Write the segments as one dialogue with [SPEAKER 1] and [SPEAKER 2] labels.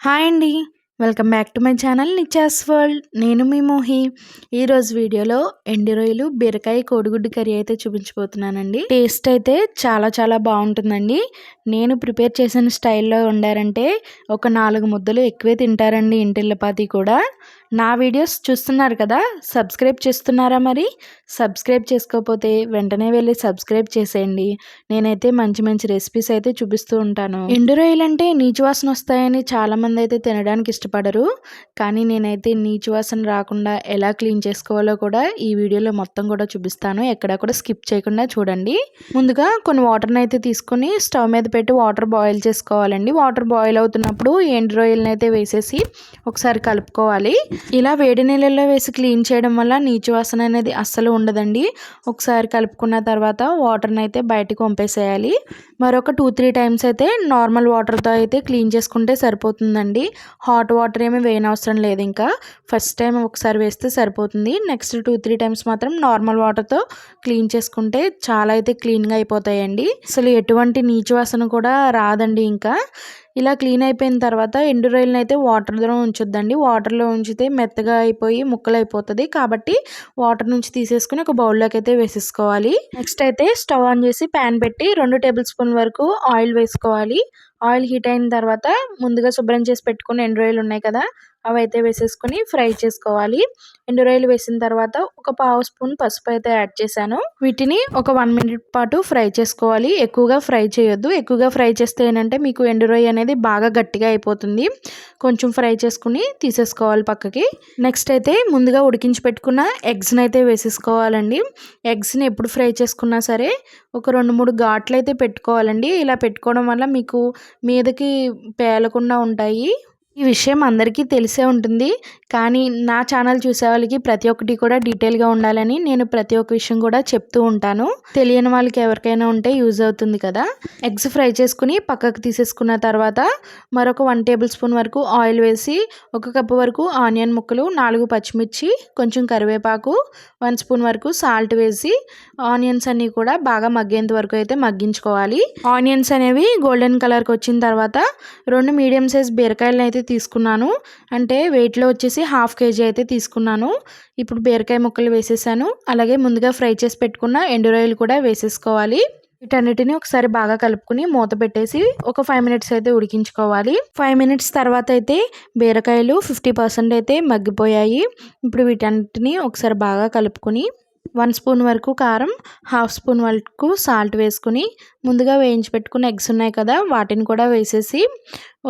[SPEAKER 1] Hi అండి. Welcome back to my channel Nicha's world. నేను మీ మోహి. ఈరోజు వీడియోలో ఎండి రొయ్యలు బీరకాయ కోడిగుడ్డు కర్రీ అయితే చూపించబోతున్నానండి. టేస్ట్ అయితే చాలా చాలా బాగుంటుందండి. నేను ప్రిపేర్ చేసిన స్టైల్లో ఉండారంటే ఒక నాలుగు ముద్దలు ఎక్కువే తింటారండి ఇంటిల్లపాతి కూడా. నా వీడియోస్ చూస్తున్నారు కదా సబ్స్క్రైబ్ చేస్తున్నారా మరి? సబ్స్క్రైబ్ చేసుకోకపోతే వెంటనే వెళ్ళి సబ్స్క్రైబ్ చేసేయండి. నేనైతే మంచి మంచి రెసిపీస్ అయితే చూపిస్తూ ఉంటాను. ఎండు రొయ్యలు అంటే నీచు వాసన వస్తాయని చాలామంది అయితే తినడానికి ఇష్టపడరు. కానీ నేనైతే నీచు వాసన రాకుండా ఎలా క్లీన్ చేసుకోవాలో కూడా ఈ వీడియోలో మొత్తం కూడా చూపిస్తాను. ఎక్కడ కూడా స్కిప్ చేయకుండా చూడండి. ముందుగా కొన్ని వాటర్ని అయితే తీసుకొని స్టవ్ మీద పెట్టి వాటర్ బాయిల్ చేసుకోవాలండి. వాటర్ బాయిల్ అవుతున్నప్పుడు ఎండు రొయ్యలను అయితే వేసేసి ఒకసారి కలుపుకోవాలి. ఇలా వేడి నీళ్ళల్లో వేసి క్లీన్ చేయడం వల్ల నీచు వాసన అనేది అస్సలు ఉండదండి. ఒకసారి కలుపుకున్న తర్వాత వాటర్ని అయితే బయటకు పంపేసేయాలి. మరొక టూ త్రీ టైమ్స్ అయితే నార్మల్ వాటర్తో అయితే క్లీన్ చేసుకుంటే సరిపోతుందండి. హాట్ వాటర్ ఏమి వేయనవసరం లేదు ఇంకా. ఫస్ట్ టైం ఒకసారి వేస్తే సరిపోతుంది. నెక్స్ట్ టూ త్రీ టైమ్స్ మాత్రం నార్మల్ వాటర్తో క్లీన్ చేసుకుంటే చాలా అయితే క్లీన్గా అయిపోతాయండి. అసలు ఎటువంటి నీచు వాసన కూడా రాదండి ఇంకా. ఇలా క్లీన్ అయిపోయిన తర్వాత ఎండు రొయ్యలను అయితే వాటర్లో ఉంచొద్దండి. వాటర్లో ఉంచితే మెత్తగా అయిపోయి ముక్కలు అయిపోతుంది కాబట్టి వాటర్ నుంచి తీసేసుకుని ఒక బౌల్లోకి అయితే వేసేసుకోవాలి. నెక్స్ట్ అయితే స్టవ్ ఆన్ చేసి ప్యాన్ పెట్టి రెండు టేబుల్ స్పూన్ వరకు ఆయిల్ వేసుకోవాలి. ఆయిల్ హీట్ అయిన తర్వాత ముందుగా శుభ్రం చేసి పెట్టుకుని ఎండు రొయ్యలు ఉన్నాయి కదా అవి అయితే వేసేసుకొని ఫ్రై చేసుకోవాలి. ఎండు రొయ్యలు వేసిన తర్వాత ఒక పావు స్పూన్ పసుపు అయితే యాడ్ చేశాను. వీటిని ఒక వన్ మినిట్ పాటు ఫ్రై చేసుకోవాలి. ఎక్కువగా ఫ్రై చేయొద్దు. ఎక్కువగా ఫ్రై చేస్తే ఏంటంటే మీకు ఎండు రొయ్య అనేది బాగా గట్టిగా అయిపోతుంది. కొంచెం ఫ్రై చేసుకుని తీసేసుకోవాలి పక్కకి. నెక్స్ట్ అయితే ముందుగా ఉడికించి పెట్టుకున్న ఎగ్స్ని అయితే వేసేసుకోవాలండి. ఎగ్స్ని ఎప్పుడు ఫ్రై చేసుకున్నా సరే ఒక రెండు మూడు ఘాట్లు అయితే పెట్టుకోవాలండి. ఇలా పెట్టుకోవడం వల్ల మీకు మీదకి పేలకుండా ఉంటాయి. ఈ విషయం అందరికీ తెలిసే ఉంటుంది. కానీ నా ఛానల్ చూసే వాళ్ళకి ప్రతి ఒక్కటి కూడా డీటెయిల్గా ఉండాలని నేను ప్రతి ఒక్క విషయం కూడా చెప్తూ ఉంటాను. తెలియని వాళ్ళకి ఎవరికైనా ఉంటే యూజ్ అవుతుంది కదా. ఎగ్స్ ఫ్రై చేసుకుని పక్కకు తీసేసుకున్న తర్వాత మరొక వన్ టేబుల్ స్పూన్ వరకు ఆయిల్ వేసి ఒక కప్పు వరకు ఆనియన్ ముక్కలు నాలుగు పచ్చిమిర్చి కొంచెం కరివేపాకు వన్ స్పూన్ వరకు సాల్ట్ వేసి ఆనియన్స్ అన్నీ కూడా బాగా మగ్గేంత వరకు అయితే మగ్గించుకోవాలి. ఆనియన్స్ అనేవి గోల్డెన్ కలర్కి వచ్చిన తర్వాత రెండు మీడియం సైజ్ బీరకాయలను అయితే తీసుకున్నాను. అంటే వెయిట్లో వచ్చేసి హాఫ్ కేజీ అయితే తీసుకున్నాను. ఇప్పుడు బీరకాయ ముక్కలు వేసేసాను. అలాగే ముందుగా ఫ్రై చేసి పెట్టుకున్న ఎండు కూడా వేసేసుకోవాలి. వీటన్నిటిని ఒకసారి బాగా కలుపుకుని మూత పెట్టేసి ఒక ఫైవ్ మినిట్స్ అయితే ఉడికించుకోవాలి. ఫైవ్ మినిట్స్ తర్వాత అయితే బీరకాయలు ఫిఫ్టీ పర్సెంట్ అయితే మగ్గిపోయాయి. ఇప్పుడు వీటన్నిటిని ఒకసారి బాగా కలుపుకొని వన్ స్పూన్ వరకు కారం హాఫ్ స్పూన్ వరకు సాల్ట్ వేసుకుని ముందుగా వేయించి పెట్టుకున్న ఎగ్స్ ఉన్నాయి కదా వాటిని కూడా వేసేసి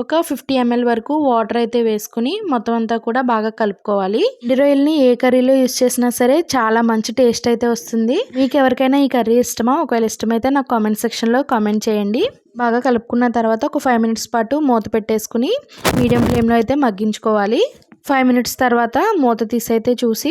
[SPEAKER 1] ఒక ఫిఫ్టీ ఎంఎల్ వరకు వాటర్ అయితే వేసుకుని మొత్తం అంతా కూడా బాగా కలుపుకోవాలి. రొయ్యల్ని ఏ కర్రీలో యూస్ చేసినా సరే చాలా మంచి టేస్ట్ అయితే వస్తుంది. మీకు ఎవరికైనా ఈ కర్రీ ఇష్టమా? ఒకవేళ ఇష్టమైతే నాకు కామెంట్ సెక్షన్లో కామెంట్ చేయండి. బాగా కలుపుకున్న తర్వాత ఒక ఫైవ్ మినిట్స్ పాటు మూత పెట్టేసుకుని మీడియం ఫ్లేమ్లో అయితే మగ్గించుకోవాలి. ఫైవ్ మినిట్స్ తర్వాత మూత తీసైతే చూసి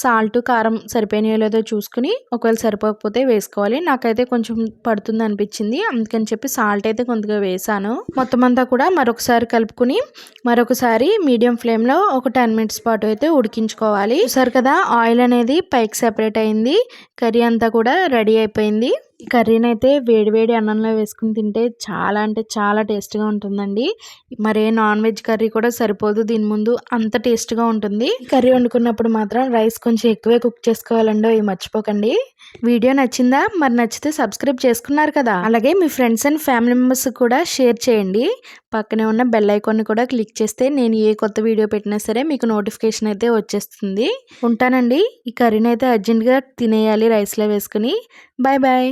[SPEAKER 1] సాల్ట్ కారం సరిపోయినాయో లేదో చూసుకుని ఒకవేళ సరిపోకపోతే వేసుకోవాలి. నాకైతే కొంచెం పడుతుంది అనిపించింది. అందుకని చెప్పి సాల్ట్ అయితే కొంతగా వేసాను. మొత్తం అంతా కూడా మరొకసారి కలుపుకుని మరొకసారి మీడియం ఫ్లేమ్లో ఒక టెన్ మినిట్స్ పాటు అయితే ఉడికించుకోవాలి. చూసారు కదా ఆయిల్ అనేది పైకి సెపరేట్ అయింది. కర్రీ అంతా కూడా రెడీ అయిపోయింది. ఈ కర్రీని అయితే వేడివేడి అన్నంలో వేసుకుని తింటే చాలా అంటే చాలా టేస్ట్గా ఉంటుందండి. మరే నాన్ వెజ్ కర్రీ కూడా సరిపోదు దీని ముందు అంత టేస్ట్గా ఉంటుంది. కర్రీ వండుకున్నప్పుడు మాత్రం రైస్ కొంచెం ఎక్కువే కుక్ చేసుకోవాలండో ఇవి మర్చిపోకండి. వీడియో నచ్చిందా? మరి నచ్చితే సబ్స్క్రైబ్ చేసుకున్నారు కదా? అలాగే మీ ఫ్రెండ్స్ అండ్ ఫ్యామిలీ మెంబర్స్ కూడా షేర్ చేయండి. పక్కనే ఉన్న బెల్ ఐకాన్ని కూడా క్లిక్ చేస్తే నేను ఏ కొత్త వీడియో పెట్టినా సరే మీకు నోటిఫికేషన్ అయితే వచ్చేస్తుంది. ఉంటానండి. ఈ కర్రీని అయితే అర్జెంట్గా తినేయాలి రైస్లో వేసుకుని. Bye bye.